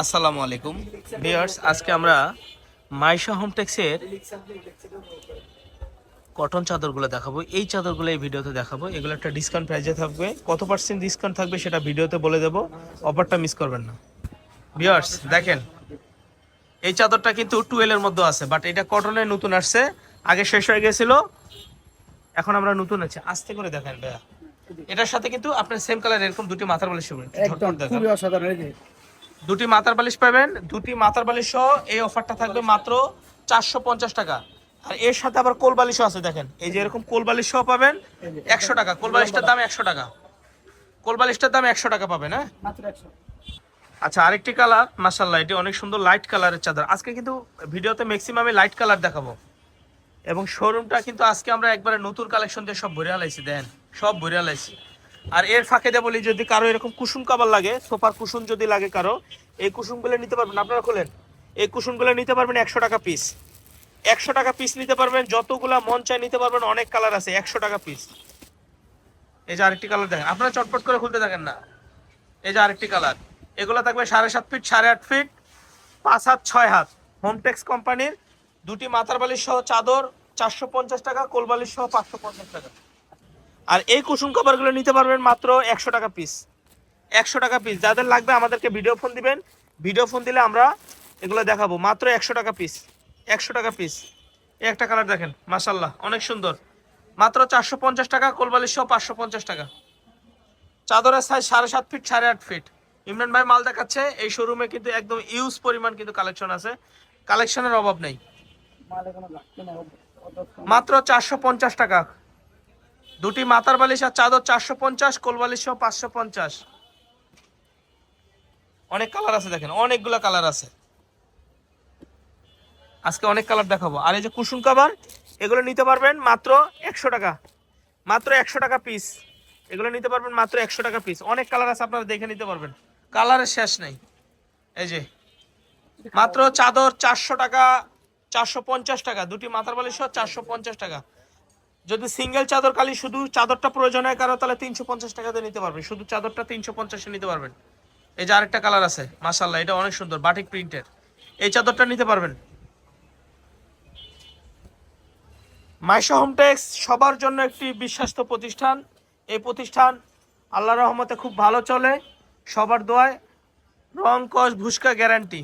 আসসালামু আলাইকুম। ভিউয়ার্স আজকে আমরা মাইশা হোমটেক্সের কটন চাদরগুলো দেখাবো। এই চাদরগুলো এই ভিডিওতে দেখাবো। এগুলো একটা ডিসকাউন্ট প্রাইজে থাকবে। কত পার্সেন্ট ডিসকাউন্ট থাকবে সেটা ভিডিওতে বলে দেবো। অফারটা মিস করবেন না। ভিউয়ার্স দেখেন এই চাদরটা কিন্তু টুয়েলের মধ্যে আছে বাট এটা কটনের নতুন আসছে। আগে শেষ হয়ে গেছিল। এখন আমরা নতুন আছে। আস্তে করে দেখেন ভাইয়া। এটার সাথে কিন্তু আপনার সেম কালার এরকম দুটি মাথার হবে একদম খুবই অসাধারণ এই যে দুটি মাথার বালিশ পাবেন দুটি মাথার বালিশ সহ এই অফারটা থাকবে মাত্র চারশো পঞ্চাশ টাকা। আর এর সাথে আবার কোল বালিশও আছে দেখেন এই যে এরকম কোল বালিশ সহ পাবেন একশো টাকা কোল বালিশটার দাম একশো টাকা। কোল বালিশটার দাম একশো টাকা পাবেন হ্যাঁ? আচ্ছা আরেকটি কালার মাসাল্লাহ এটি অনেক সুন্দর লাইট কালারের চাদর। আজকে কিন্তু ভিডিওতে ম্যাক্সিমামে লাইট কালার দেখাবো। এবং শোরুমটা কিন্তু আজকে আমরা একবারে নতুন কালেকশন দিয়ে সব ভরে আলাইছি দেন সব ভরে আলাইছি। আর এর ফাঁকে দিয়ে বলি, যদি কারও এরকম কুসুম কাবার লাগে, সোফার কুসুম যদি লাগে কারও, এই কুসুমগুলো নিতে পারবেন, আপনারা খোলেন, এই কুসুমগুলো নিতে পারবেন একশো টাকা পিস একশো টাকা পিস নিতে পারবেন, যতগুলা মন চাই নিতে পারবেন, অনেক কালার আছে, একশো টাকা পিস এই যে আরেকটি কালার দেখেন, আপনারা চটপট করে খুলতে থাকেন না। এই যে আরেকটি কালার এগুলো থাকবে সাড়ে সাত ফিট সাড়ে আট ফিট পাঁচ হাত, ছয় হাত। হোমটেক্স কোম্পানির দুটি মাথার বালিশ সহ চাদর, চারশো পঞ্চাশ টাকা, কোল বালিশ সহ পাঁচশো পঞ্চাশ টাকা। আর এই কুসুম কভারগুলো নিতে পারবেন মাত্র একশো টাকা পিস একশো টাকা পিস যাদের লাগবে আমাদেরকে ভিডিও ফোন দিবেন। ভিডিও ফোন দিলে আমরা এগুলো দেখাবো। মাত্র একশো টাকা পিস একশো টাকা পিস একটা কালার দেখেন মাসাল্লাহ অনেক সুন্দর। মাত্র চারশো পঞ্চাশ টাকা কোল বালিশ সহ পাঁচশো পঞ্চাশ টাকা। চাদরের সাইজ সাড়ে সাত ফিট সাড়ে আট ফিট ইমরান ভাই মাল দেখাচ্ছে, এই শোরুমে কিন্তু একদম ইউজ পরিমাণ কিন্তু কালেকশন আছে। কালেকশনের অভাব নেই। মাত্র চারশো পঞ্চাশ টাকা। দুটি মাথার বালিশ আর চাদর চারশো পঞ্চাশ, কোল বালিশ পাঁচশো পঞ্চাশ। অনেক কালার আছে দেখেন, অনেকগুলো কালার আছে। আজকে অনেক কালার দেখাবো। আর এই যে কুসুম কাবার, এগুলো নিতে পারবেন মাত্র একশো টাকা। মাত্র একশো টাকা পিস এগুলো নিতে পারবেন মাত্র একশো টাকা পিস অনেক কালার আছে, আপনারা দেখে নিতে পারবেন। কালারের শেষ নেই। এই যে, মাত্র চাদর চারশো টাকা, চারশো পঞ্চাশ টাকা, দুটি মাথার বালিশ চারশো পঞ্চাশ টাকা। যদি সিঙ্গেল চাদর খালি শুধু চাদরটা প্রয়োজন হয় কারও, তাহলে তিনশো পঞ্চাশ টাকাতে নিতে পারবেন। শুধু চাদরটা তিনশো পঞ্চাশে নিতে পারবেন। এই যে আরেকটা কালার আছে মাসাল্লাহ এটা অনেক সুন্দর বাটিক প্রিন্টের এই চাদরটা নিতে পারবেন। মাইশা হোমটেক্স সবার জন্য একটি বিশ্বাস্ত প্রতিষ্ঠান। এই প্রতিষ্ঠান আল্লাহ রহমতে খুব ভালো চলে, সবার দোয়ায় রং, কস, ভুসকা গ্যারান্টি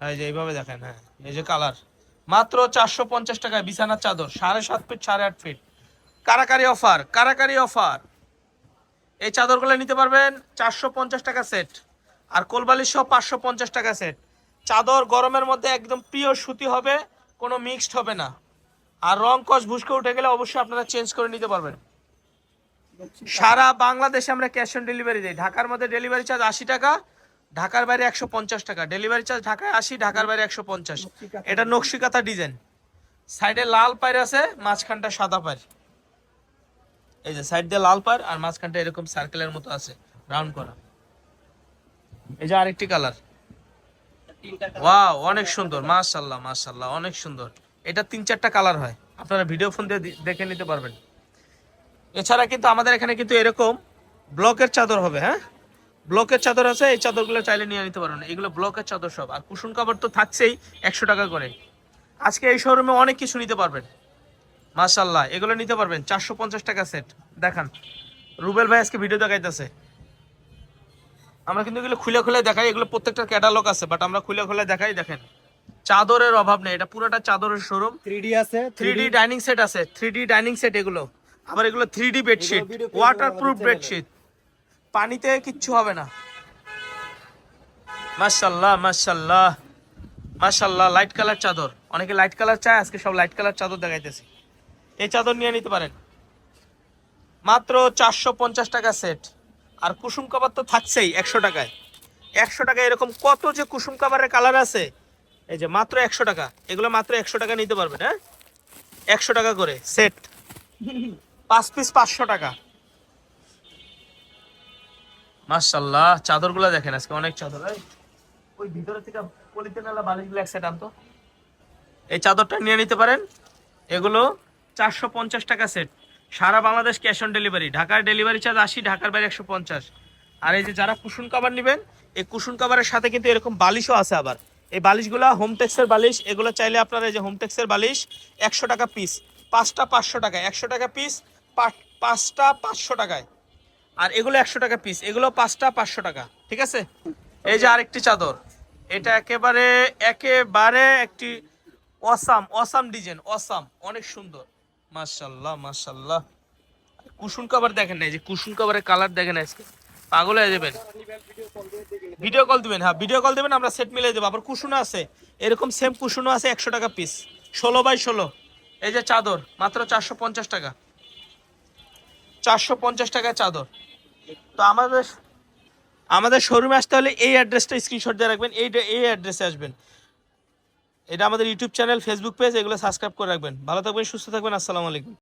এই যে এইভাবে দেখেন হ্যাঁ এই যে কালার মাত্র চারশো পঞ্চাশ টাকায় বিছানার চাদর, সাড়ে সাত ফিট, সাড়ে আট ফিট। কারাকারি অফার কারাকারি অফার। এই চাদরগুলো নিতে পারবেন চারশো পঞ্চাশ টাকা সেট আর কোলবালিশ সহ পাঁচশো পঞ্চাশ টাকা সেট। চাদর গরমের মধ্যে একদম পিওর সুতি হবে, কোনো মিক্সড হবে না। আর রং কস ভুসকে উঠে গেলে অবশ্যই আপনারা চেঞ্জ করে নিতে পারবেন। সারা বাংলাদেশে আমরা ক্যাশ অন ডেলিভারি দিই। ঢাকার মধ্যে ডেলিভারি চার্জ আশি টাকা ঢাকার বাইরে একশো পঞ্চাশ টাকা। ডেলিভারি চার্জ ঢাকায় আশি, ঢাকার বাইরে একশো পঞ্চাশ। এটা নকশিকাতা ডিজাইন সাইডে লাল পায়ের আছে, মাঝখানটা সাদা পায়ের। এই যে সাইড দিয়ে লাল পায়ের আর মাঝখানটা এরকম সার্কেলের মতো আছে রাউন্ড করা। এই যে আরেকটি কালার ওয়াও অনেক সুন্দর, মাশাল্লাহ মাশাল্লাহ, অনেক সুন্দর। এটা তিন চারটা কালার হয়। আপনারা ভিডিও ফোন দিয়ে দেখে নিতে পারবেন। এছাড়া কিন্তু আমাদের এখানে কিন্তু এরকম ব্লকের চাদর হবে হ্যাঁ? ব্লকের চাদর আছে এই চাদরগুলো চাইলে নিয়ে নিতে পারেন এগুলো ব্লকের চাদর সব। আর কুশন কাপড় তো থাকছেই একশো টাকা করে। আজকে এই শোরুমে অনেক কিছু নিতে পারবেন। মাশাল্লাহ এগুলো নিতে পারবেন। চারশো পঞ্চাশ টাকা সেট দেখান। রুবেল ভাই আজকে ভিডিও দেখাইতেছে। আমরা কিন্তু এগুলো খুলে খুলে দেখাই। এগুলো প্রত্যেকটা ক্যাটালগ আছে বাট আমরা খুলে খুলে দেখাই দেখেন। চাদরের অভাব নেই। এটা পুরোটা চাদরের শোরুম 3D আছে থ্রি ডি ডাইনিং সেট আছে। থ্রি ডি ডাইনিং সেট এগুলো। আবার এগুলো three D bedsheet waterproof bedsheet পানিতে কিচ্ছু হবে না। মাশাল্লাহ মাশাল্লাহ মাশাল্লাহ লাইট কালার চাদর। অনেকে লাইট কালার চায়, আজকে সব লাইট কালার চাদর দেখাইতেছি। এই চাদর নিয়ে নিতে পারেন। মাত্র চারশো পঞ্চাশ টাকা সেট আর কুসুম কাবার তো থাকছেই একশো টাকায়। একশো টাকায় এরকম কত যে কুসুম কাবারের কালার আছে? এই যে মাত্র একশো টাকা। এগুলো মাত্র একশো টাকা নিতে পারবেন হ্যাঁ? একশো টাকা করে সেট পাঁচ পিস পাঁচশো টাকা। মাশাল্লাহ চাদরগুলো দেখেন আজকে অনেক চাদর ওই ভিতরে থেকে পলিতে নালা বালিশগুলো এক সেট আনতো। এই চাদরটা নিয়ে নিতে পারেন। এগুলো চারশো পঞ্চাশ টাকা সেট সারা বাংলাদেশ ক্যাশ অন ডেলিভারি ঢাকার ডেলিভারি চার্জ আশি, ঢাকার বাইরে একশো পঞ্চাশ। আর এই যে যারা কুশন কাভার নেবেন, এই কুশন কাভারের সাথে কিন্তু এরকম বালিশও আছে আবার। এই বালিশগুলো হোমটেক্সের বালিশ, এগুলো চাইলে আপনারা এই যে হোমটেক্সের বালিশ, একশো টাকা পিস পাঁচটা পাঁচশো টাকা, একশো টাকা পিস পাঁচটা পাঁচশো টাকায়। আর এগুলো একশো টাকা পিস এগুলো পাঁচটা পাঁচশো টাকা, ঠিক আছে? এই যে আরেকটি চাদর। এটা একেবারে একেবারে একটি অসাম অসাম ডিজাইন অসাম। অনেক সুন্দর। মাশাল্লাহ মাশাল্লাহ। কুসুন কভার দেখেন না যে কুসুন কভারের কালার দেখেন আজকে। পাগল হয়ে যাবেন। ভিডিও কল দিবেন হ্যাঁ ভিডিও কল দিবেন, আমরা সেট মিলিয়ে দেবো। আবার কুসুনও আছে। এরকম সেম কুসুনও আছে, একশো টাকা পিস ষোলো বাই ষোলো। এই যে চাদর, মাত্র চারশো পঞ্চাশ টাকা। চারশো পঞ্চাশ টাকায় চাদর। তো আমাদের আমাদের শোরুমে আসতে হলে এই অ্যাড্রেসটা স্ক্রিনশট দিয়ে রাখবেন, এই এই অ্যাড্রেসে আসবেন। এটা আমাদের ইউটিউব চ্যানেল ফেসবুক পেজ এগুলো সাবস্ক্রাইব করে রাখবেন। ভালো থাকবেন, সুস্থ থাকবেন, আসসালামু আলাইকুম।